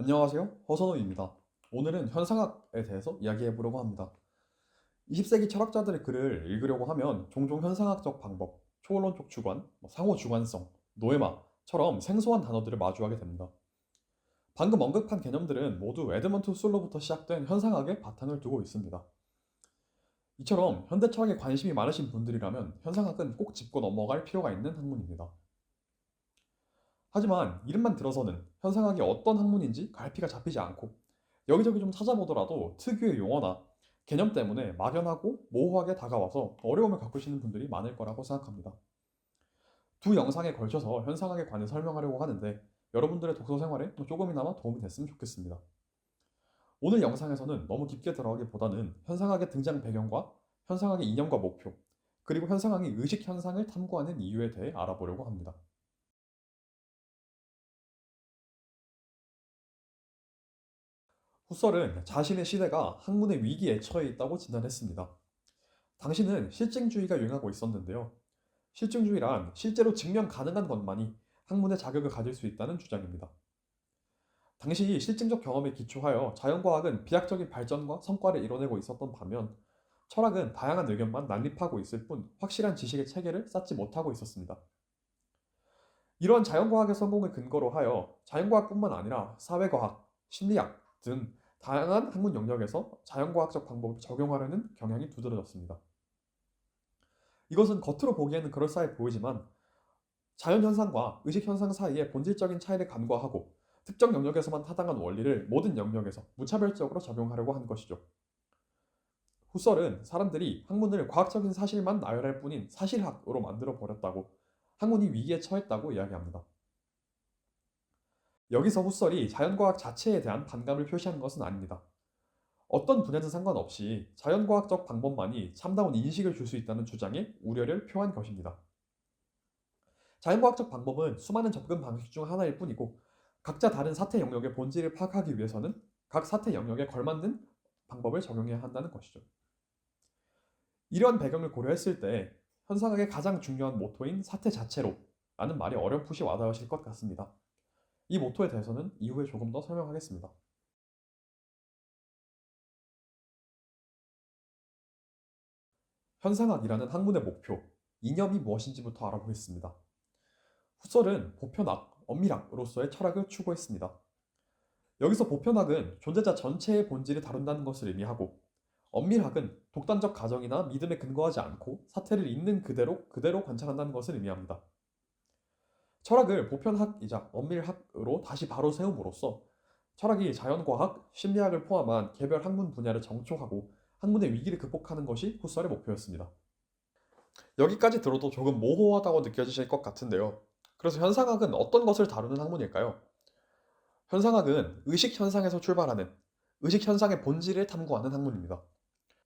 안녕하세요. 허선호입니다. 오늘은 현상학에 대해서 이야기해 보려고 합니다. 20세기 철학자들의 글을 읽으려고 하면 종종 현상학적 방법, 초론적 주관, 뭐 상호 주관성, 노에마처럼 생소한 단어들을 마주하게 됩니다. 방금 언급한 개념들은 모두 에드먼트 술로부터 시작된 현상학의 바탕을 두고 있습니다. 이처럼 현대 철학에 관심이 많으신 분들이라면 현상학은 꼭 짚고 넘어갈 필요가 있는 학문입니다. 하지만 이름만 들어서는 현상학이 어떤 학문인지 갈피가 잡히지 않고 여기저기 좀 찾아보더라도 특유의 용어나 개념 때문에 막연하고 모호하게 다가와서 어려움을 겪으시는 분들이 많을 거라고 생각합니다. 두 영상에 걸쳐서 현상학에 관해 설명하려고 하는데 여러분들의 독서 생활에 조금이나마 도움이 됐으면 좋겠습니다. 오늘 영상에서는 너무 깊게 들어가기보다는 현상학의 등장 배경과 현상학의 이념과 목표, 그리고 현상학이 의식 현상을 탐구하는 이유에 대해 알아보려고 합니다. 후설은 자신의 시대가 학문의 위기에 처해 있다고 진단했습니다. 당시는 실증주의가 유행하고 있었는데요. 실증주의란 실제로 증명 가능한 것만이 학문의 자격을 가질 수 있다는 주장입니다. 당시 실증적 경험에 기초하여 자연과학은 비약적인 발전과 성과를 이뤄내고 있었던 반면 철학은 다양한 의견만 난립하고 있을 뿐 확실한 지식의 체계를 쌓지 못하고 있었습니다. 이러한 자연과학의 성공을 근거로 하여 자연과학뿐만 아니라 사회과학, 심리학 등 다양한 학문 영역에서 자연과학적 방법을 적용하려는 경향이 두드러졌습니다. 이것은 겉으로 보기에는 그럴싸해 보이지만 자연현상과 의식현상 사이의 본질적인 차이를 간과하고 특정 영역에서만 타당한 원리를 모든 영역에서 무차별적으로 적용하려고 한 것이죠. 후설은 사람들이 학문을 과학적인 사실만 나열할 뿐인 사실학으로 만들어 버렸다고 학문이 위기에 처했다고 이야기합니다. 여기서 후설이 자연과학 자체에 대한 반감을 표시하는 것은 아닙니다. 어떤 분야든 상관없이 자연과학적 방법만이 참다운 인식을 줄 수 있다는 주장에 우려를 표한 것입니다. 자연과학적 방법은 수많은 접근 방식 중 하나일 뿐이고 각자 다른 사태 영역의 본질을 파악하기 위해서는 각 사태 영역에 걸맞는 방법을 적용해야 한다는 것이죠. 이러한 배경을 고려했을 때 현상학의 가장 중요한 모토인 사태 자체로 라는 말이 어렴풋이 와닿으실 것 같습니다. 이 모토에 대해서는 이후에 조금 더 설명하겠습니다. 현상학이라는 학문의 목표, 이념이 무엇인지부터 알아보겠습니다. 후설은 보편학, 엄밀학으로서의 철학을 추구했습니다. 여기서 보편학은 존재자 전체의 본질을 다룬다는 것을 의미하고 엄밀학은 독단적 가정이나 믿음에 근거하지 않고 사태를 있는 그대로 그대로 관찰한다는 것을 의미합니다. 철학을 보편학이자 엄밀학으로 다시 바로 세움으로써 철학이 자연과학, 심리학을 포함한 개별 학문 분야를 정촉하고 학문의 위기를 극복하는 것이 후설의 목표였습니다. 여기까지 들어도 조금 모호하다고 느껴지실 것 같은데요. 그래서 현상학은 어떤 것을 다루는 학문일까요? 현상학은 의식 현상에서 출발하는 의식 현상의 본질을 탐구하는 학문입니다.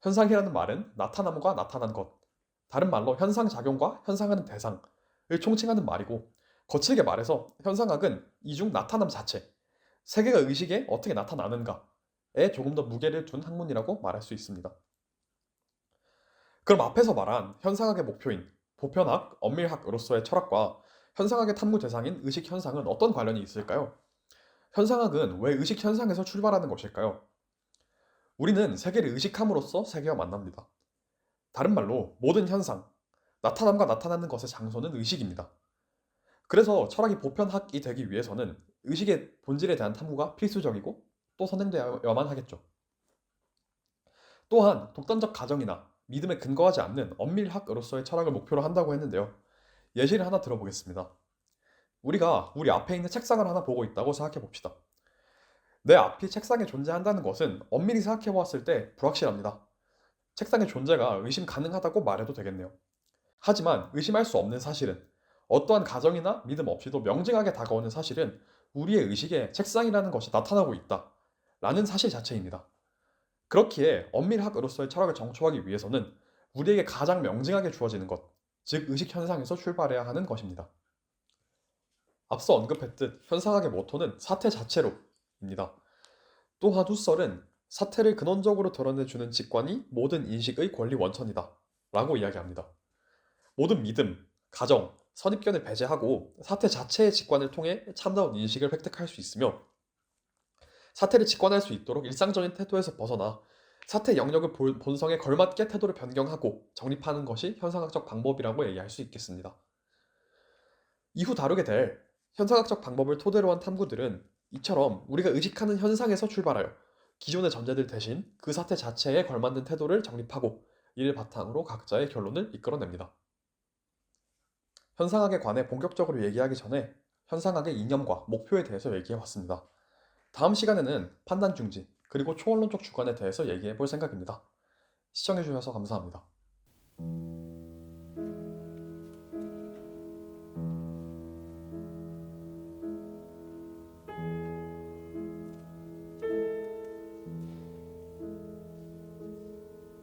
현상이라는 말은 나타남과 나타난 것, 다른 말로 현상 작용과 현상하는 대상을 총칭하는 말이고 거칠게 말해서 현상학은 이중 나타남 자체, 세계가 의식에 어떻게 나타나는가에 조금 더 무게를 둔 학문이라고 말할 수 있습니다. 그럼 앞에서 말한 현상학의 목표인 보편학, 엄밀학으로서의 철학과 현상학의 탐구 대상인 의식 현상은 어떤 관련이 있을까요? 현상학은 왜 의식 현상에서 출발하는 것일까요? 우리는 세계를 의식함으로써 세계와 만납니다. 다른 말로 모든 현상, 나타남과 나타나는 것의 장소는 의식입니다. 그래서 철학이 보편학이 되기 위해서는 의식의 본질에 대한 탐구가 필수적이고 또 선행되어야만 하겠죠. 또한 독단적 가정이나 믿음에 근거하지 않는 엄밀학으로서의 철학을 목표로 한다고 했는데요. 예시를 하나 들어보겠습니다. 우리가 우리 앞에 있는 책상을 하나 보고 있다고 생각해 봅시다. 내 앞이 책상에 존재한다는 것은 엄밀히 생각해 보았을 때 불확실합니다. 책상의 존재가 의심 가능하다고 말해도 되겠네요. 하지만 의심할 수 없는 사실은 어떠한 가정이나 믿음 없이도 명징하게 다가오는 사실은 우리의 의식에 책상이라는 것이 나타나고 있다. 라는 사실 자체입니다. 그렇기에 엄밀학으로서의 철학을 정초하기 위해서는 우리에게 가장 명징하게 주어지는 것, 즉 의식 현상에서 출발해야 하는 것입니다. 앞서 언급했듯 현상학의 모토는 사태 자체로입니다. 또한 후설은 사태를 근원적으로 드러내주는 직관이 모든 인식의 권리 원천이다. 라고 이야기합니다. 모든 믿음, 가정, 선입견을 배제하고 사태 자체의 직관을 통해 참다운 인식을 획득할 수 있으며 사태를 직관할 수 있도록 일상적인 태도에서 벗어나 사태 영역의 본- 본성에 걸맞게 태도를 변경하고 정립하는 것이 현상학적 방법이라고 얘기할 수 있겠습니다. 이후 다루게 될 현상학적 방법을 토대로 한 탐구들은 이처럼 우리가 의식하는 현상에서 출발하여 기존의 전제들 대신 그 사태 자체에 걸맞는 태도를 정립하고 이를 바탕으로 각자의 결론을 이끌어냅니다. 현상학에 관해 본격적으로 얘기하기 전에 현상학의 이념과 목표에 대해서 얘기해 봤습니다. 다음 시간에는 판단 중지, 그리고 초원론적 주관에 대해서 얘기해 볼 생각입니다. 시청해 주셔서 감사합니다.